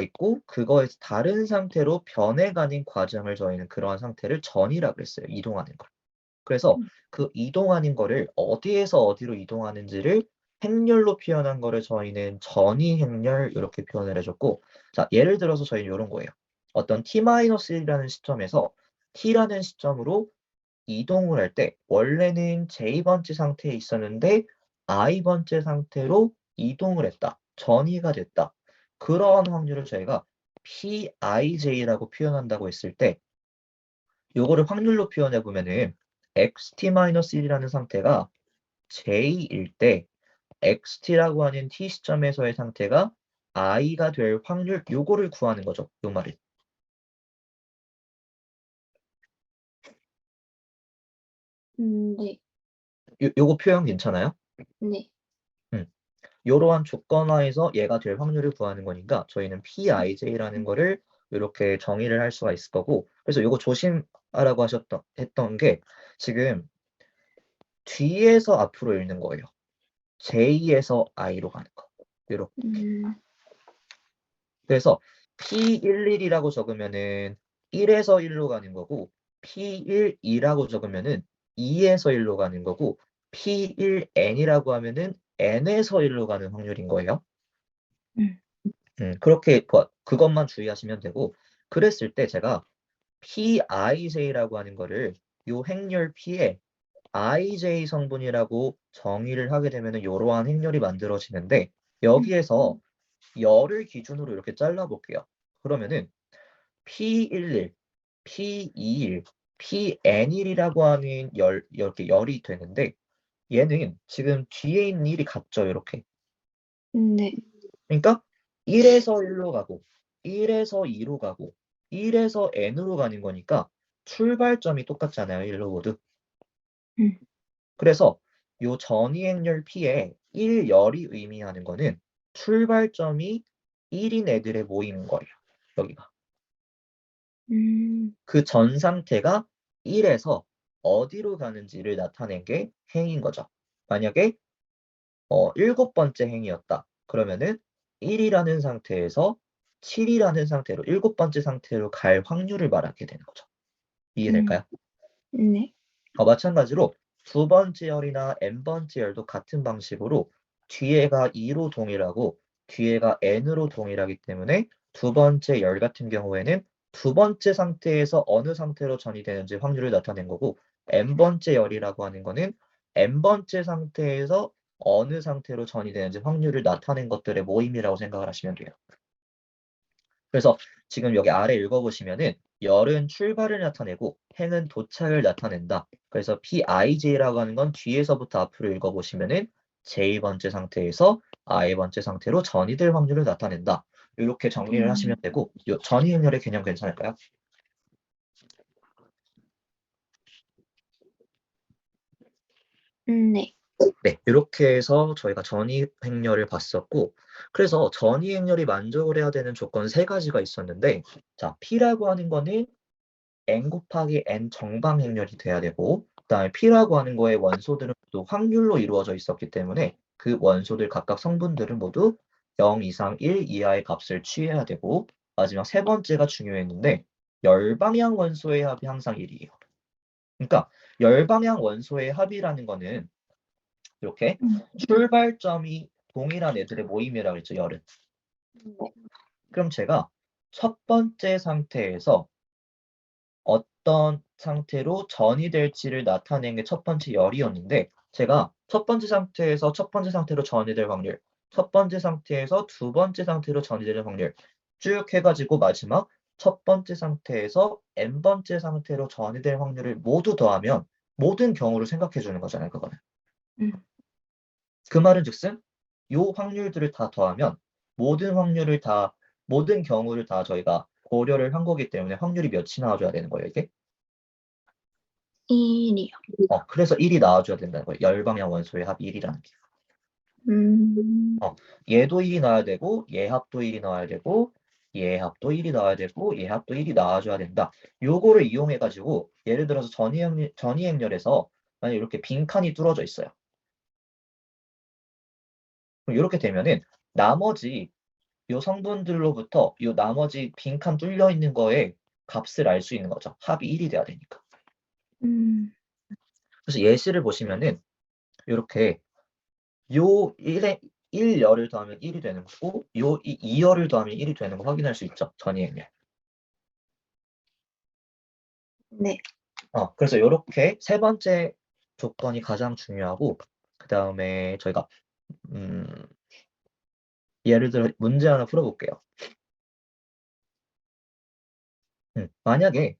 있고 그거에서 다른 상태로 변해가는 과정을 저희는 그러한 상태를 전이라고 했어요. 이동하는 걸. 그래서 음. 그 이동하는 거를 어디에서 어디로 이동하는지를 행렬로 표현한 거를 저희는 전이 행렬 이렇게 표현을 해줬고 자 예를 들어서 저희는 이런 거예요. 어떤 t-1이라는 시점에서 t라는 시점으로 이동을 할 때 원래는 j번째 상태에 있었는데 i번째 상태로 이동을 했다. 전이가 됐다. 그러한 확률을 저희가 PIJ라고 표현한다고 했을 때 요거를 확률로 표현해 보면은 xt-1이라는 상태가 J일 때 xt라고 하는 t 시점에서의 상태가 i가 될 확률 요거를 구하는 거죠. 요 말을. 음, 네, 요, 요거 표현 괜찮아요? 네. 요러한 조건하에서 얘가 될 확률을 구하는 거니까 저희는 PIJ라는 거를 이렇게 정의를 할 수가 있을 거고 그래서 요거 조심하라고 하셨던 했던 게 지금 뒤에서 앞으로 읽는 거예요. J에서 I로 가는 거. 요렇게. 음, 그래서 P11이라고 적으면은 1에서 1로 가는 거고 P12라고 적으면은 2에서 1로 가는 거고 P1N이라고 하면은 N에서 1로 가는 확률인 거예요. 음. 음, 그렇게 그- 그것만 주의하시면 되고 그랬을 때 제가 PIJ라고 하는 거를 요 행렬 P에 IJ 성분이라고 정의를 하게 되면은 이러한 행렬이 만들어지는데 여기에서 열을 기준으로 이렇게 잘라볼게요. 그러면은 P11, P21, PN1이라고 하는 열 이렇게 열이 되는데 얘는 지금 뒤에 있는 일이 같죠, 이렇게. 네, 그러니까 1에서 1로 가고 1에서 2로 가고 1에서 n으로 가는 거니까 출발점이 똑같잖아요. 1로 모두. 음. 그래서 요 전이행렬 P에 1열이 의미하는 거는 출발점이 1인 애들의 모임인 거예요. 여기가. 음, 그 전 상태가 1에서 어디로 가는지를 나타낸 게 행인 거죠. 만약에 어, 일곱 번째 행이었다. 그러면은 1이라는 상태에서 7이라는 상태로 일곱 번째 상태로 갈 확률을 말하게 되는 거죠. 이해될까요? 네, 어, 마찬가지로 두 번째 열이나 n 번째 열도 같은 방식으로 뒤에가 2로 동일하고 뒤에가 n으로 동일하기 때문에 두 번째 열 같은 경우에는 두 번째 상태에서 어느 상태로 전이되는지 확률을 나타낸 거고 n 번째 열이라고 하는 거는 n 번째 상태에서 어느 상태로 전이되는지 확률을 나타낸 것들의 모임이라고 생각을 하시면 돼요. 그래서 지금 여기 아래 읽어보시면은 열은 출발을 나타내고 행은 도착을 나타낸다. 그래서 PIJ라고 하는 건 뒤에서부터 앞으로 읽어보시면은 J번째 상태에서 I번째 상태로 전이 될 확률을 나타낸다. 이렇게 정리를 음. 하시면 되고 요 전이 행렬의 개념 괜찮을까요? 음, 네, 네, 이렇게 해서 저희가 전이 행렬을 봤었고, 그래서 전이 행렬이 만족을 해야 되는 조건 세 가지가 있었는데, 자, P라고 하는 거는 n 곱하기 n 정방 행렬이 돼야 되고, 그다음에 P라고 하는 거의 원소들은 또 확률로 이루어져 있었기 때문에 그 원소들 각각 성분들은 모두 0 이상 1 이하의 값을 취해야 되고, 마지막 세 번째가 중요했는데, 열방향 원소의 합이 항상 1이에요. 그러니까 열방향 원소의 합이라는 거는 이렇게 음. 출발점이 동일한 애들의 모임이라고 했죠, 열은. 네, 그럼 제가 첫 번째 상태에서 어떤 상태로 전이 될지를 나타낸 게 첫 번째 열이었는데 제가 첫 번째 상태에서 첫 번째 상태로 전이 될 확률, 첫 번째 상태에서 두 번째 상태로 전이 되는 확률 쭉 해가지고 마지막 첫 번째 상태에서 n 번째 상태로 전이 될 확률을 모두 더하면 모든 경우를 생각해 주는 거잖아요, 그거는. 음. 그 말은 즉슨 요 확률들을 다 더하면 모든 확률을 다 모든 경우를 다 저희가 고려를 한 거기 때문에 확률이 몇이 나와줘야 되는 거예요, 이게? 1이요. 어, 그래서 1이 나와줘야 된다는 거예요. 열방향 원소의 합이 1이라는 게. 음, 얘도 1이 나와야 되고, 얘 합도 1이 나와야 되고, 얘 합도 1이 나와야 되고, 얘 합도 1이 나와줘야 된다. 요거를 이용해 가지고, 예를 들어서 전이행렬, 전이행렬에서 만약 이렇게 빈칸이 뚫어져 있어요. 이렇게 되면은 나머지 요 성분들로부터 요 나머지 빈칸 뚫려 있는 거에 값을 알 수 있는 거죠. 합이 1이 돼야 되니까. 음, 그래서 예시를 보시면은 이렇게 요 1에 1열을 더하면 1이 되는 거고 요 2열을 더하면 1이 되는 거 확인할 수 있죠. 전이행렬. 네. 어, 그래서 이렇게 세 번째 조건이 가장 중요하고 그 다음에 저희가 음, 예를 들어 문제 하나 풀어볼게요. 음, 만약에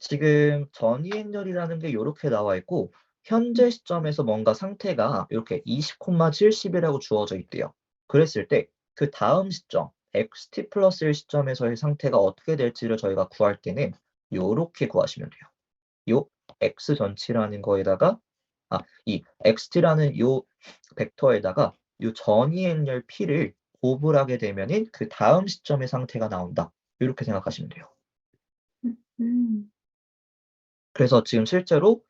지금 전이행렬이라는 게 이렇게 나와 있고 현재 시점에서 뭔가 상태가 이렇게 20,70이라고 주어져 있대요. 그랬을 때 그 다음 시점 xt 플러스 1 시점에서의 상태가 어떻게 될지를 저희가 구할 때는 이렇게 구하시면 돼요. 요 x 전치라는 거에다가 아, 이 xt라는 요 벡터에다가 요 전이 행렬 p를 곱을 하게 되면은 그 다음 시점의 상태가 나온다. 이렇게 생각하시면 돼요. 음, 그래서 지금 실제로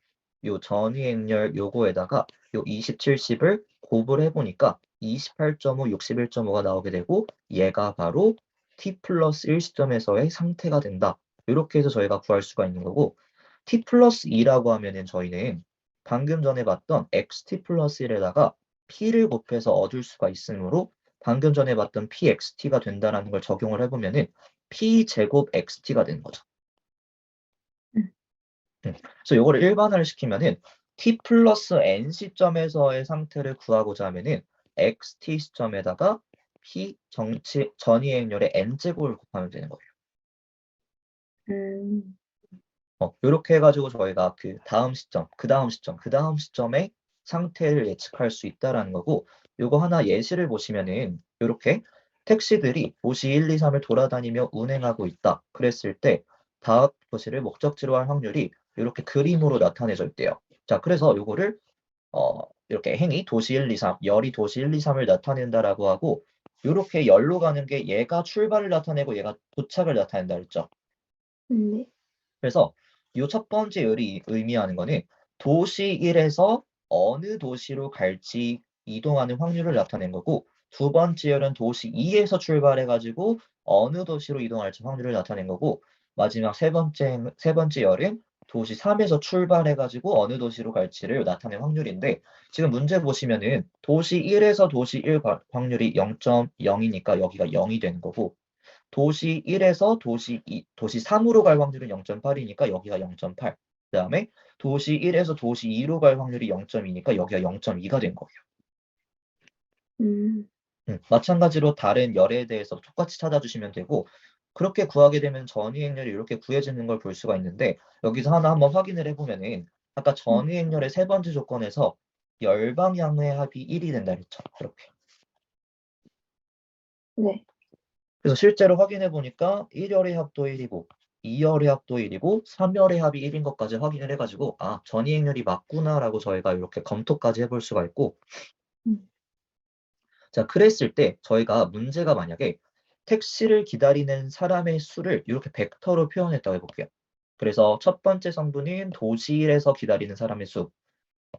요 전이행렬 요거에다가 요 20, 70을 곱을 해보니까 28.5, 61.5가 나오게 되고 얘가 바로 t 플러스 1 시점에서의 상태가 된다. 이렇게 해서 저희가 구할 수가 있는 거고 t 플러스 2라고 하면은 저희는 방금 전에 봤던 xt 플러스 1에다가 p를 곱해서 얻을 수가 있으므로 방금 전에 봤던 pxt가 된다라는 걸 적용을 해보면은 p 제곱 xt가 되는 거죠. 그래서 요거를 일반화를 시키면은 t 플러스 n 시점에서의 상태를 구하고자 하면은 xt 시점에다가 p 정치 전이행렬의 n 제곱을 곱하면 되는 거예요. 음, 어, 이렇게 해가지고 저희가 그 다음 시점, 그 다음 시점, 그 다음 시점의 상태를 예측할 수 있다라는 거고, 요거 하나 예시를 보시면은 이렇게 택시들이 도시 1, 2, 3을 돌아다니며 운행하고 있다. 그랬을 때 다음 도시를 목적지로 할 확률이 이렇게 그림으로 나타내져 있대요. 자, 그래서 요거를 어, 이렇게 행이 도시 1, 2, 3, 열이 도시 1, 2, 3을 나타낸다라고 하고, 이렇게 열로 가는 게 얘가 출발을 나타내고 얘가 도착을 나타낸다 그랬죠. 네. 그래서 이 첫 번째 열이 의미하는 거는 도시 1에서 어느 도시로 갈지 이동하는 확률을 나타낸 거고 두 번째 열은 도시 2에서 출발해 가지고 어느 도시로 이동할지 확률을 나타낸 거고 마지막 세 번째 세 번째 열은 도시 3에서 출발해 가지고 어느 도시로 갈지를 나타낸 확률인데 지금 문제 보시면은 도시 1에서 도시 1 과- 확률이 0.0이니까 여기가 0이 되는 거고 도시 1에서 도시 2, 도시 3으로 갈 확률은 0.8이니까 여기가 0.8. 그 다음에 도시 1에서 도시 2로 갈 확률이 0.2니까 여기가 0.2가 된 거예요. 음, 음, 마찬가지로 다른 열에 대해서 똑같이 찾아주시면 되고 그렇게 구하게 되면 전이행렬이 이렇게 구해지는 걸 볼 수가 있는데 여기서 하나 한번 확인을 해보면은 아까 전이행렬의 세 번째 조건에서 열 방향의 합이 1이 된다 그랬죠. 이렇게. 네. 그래서 실제로 확인해 보니까 1열의 합도 1이고 2열의 합도 1이고 3열의 합이 1인 것까지 확인을 해가지고 아 전이행렬이 맞구나라고 저희가 이렇게 검토까지 해볼 수가 있고 음. 자 그랬을 때 저희가 문제가 만약에 택시를 기다리는 사람의 수를 이렇게 벡터로 표현했다고 해볼게요. 그래서 첫 번째 성분은 도시 1에서 기다리는 사람의 수,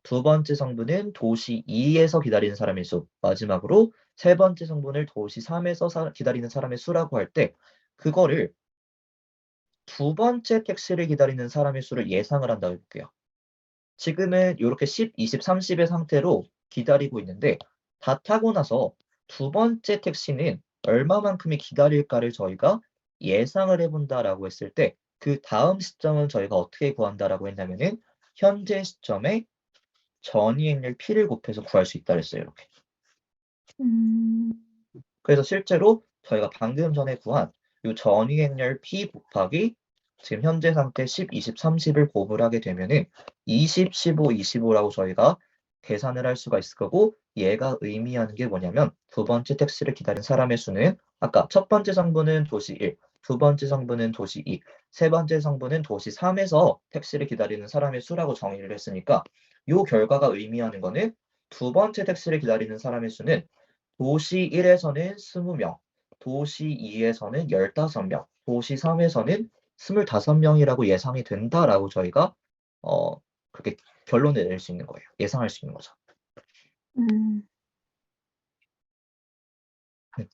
두 번째 성분은 도시 2에서 기다리는 사람의 수, 마지막으로 세 번째 성분을 도시 3에서 사- 기다리는 사람의 수라고 할 때 그거를 두 번째 택시를 기다리는 사람의 수를 예상을 한다고 해볼게요. 지금은 이렇게 10, 20, 30의 상태로 기다리고 있는데 다 타고 나서 두 번째 택시는 얼마만큼이 기다릴까를 저희가 예상을 해본다라고 했을 때 그 다음 시점은 저희가 어떻게 구한다라고 했냐면은 현재 시점에 전이행렬 p를 곱해서 구할 수 있다 그랬어요. 이렇게. 음, 그래서 실제로 저희가 방금 전에 구한 이 전이행렬 p 곱하기 지금 현재 상태 10, 20, 30을 곱을 하게 되면은 20, 15, 25라고 저희가 계산을 할 수가 있을 거고 얘가 의미하는 게 뭐냐면 두 번째 택시를 기다린 사람의 수는 아까 첫 번째 성분은 도시 1, 두 번째 성분은 도시 2, 세 번째 성분은 도시 3에서 택시를 기다리는 사람의 수라고 정의를 했으니까 이 결과가 의미하는 거는 두 번째 택시를 기다리는 사람의 수는 도시 1에서는 20명, 도시 2에서는 15명, 도시 3에서는 25명이라고 예상이 된다라고 저희가 어 그렇게 결론을 낼 수 있는 거예요. 예상할 수 있는 거죠. 음,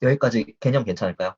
여기까지 개념 괜찮을까요?